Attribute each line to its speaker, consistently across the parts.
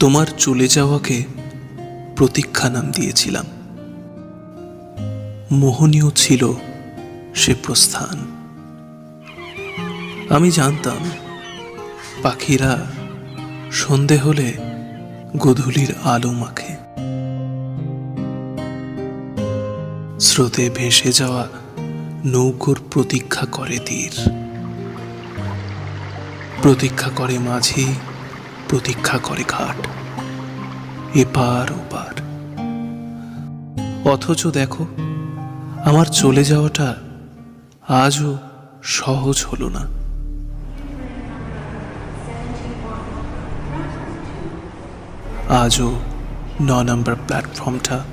Speaker 1: তোমার চলে যাওয়াকে প্রতীক্ষা নাম দিয়েছিলাম। মোহনীয় ছিল সে প্রস্থান। আমি জানতাম, পাখিরা সন্ধে হলে গধূলির আলো মাখে। স্রোতে ভেসে যাওয়া নৌকোর প্রতীক্ষা করে তীর। প্রতীক্ষা করে মাঝি প্রতীক্ষা করে ঘাট। এপার ওপার। অথচ দেখো, আমার চলে যাওয়াটা আজও সহজ হলো না। আজও ন নম্বর প্ল্যাটফর্মটা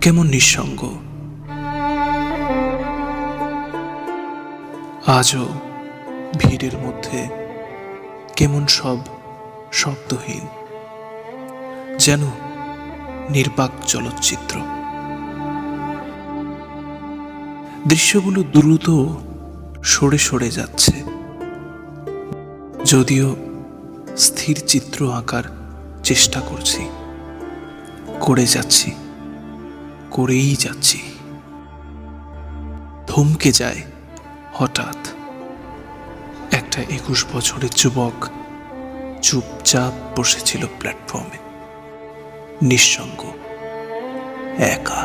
Speaker 1: কেমন নিঃসঙ্গ। আজও ভিড়ের মধ্যে কেমন সব শব্দহীন, যেন নির্বাক চলচ্চিত্র। দৃশ্যগুলো দ্রুত সরে সরে যাচ্ছে। যদিও স্থির চিত্র আঁকার চেষ্টা করছি, করে যাচ্ছি, করেই যাচ্ছি। থমকে যায় হঠাৎ একটা একুশ বছরের যুবক চুপচাপ বসেছিল প্ল্যাটফর্মে নিঃসঙ্গ একা।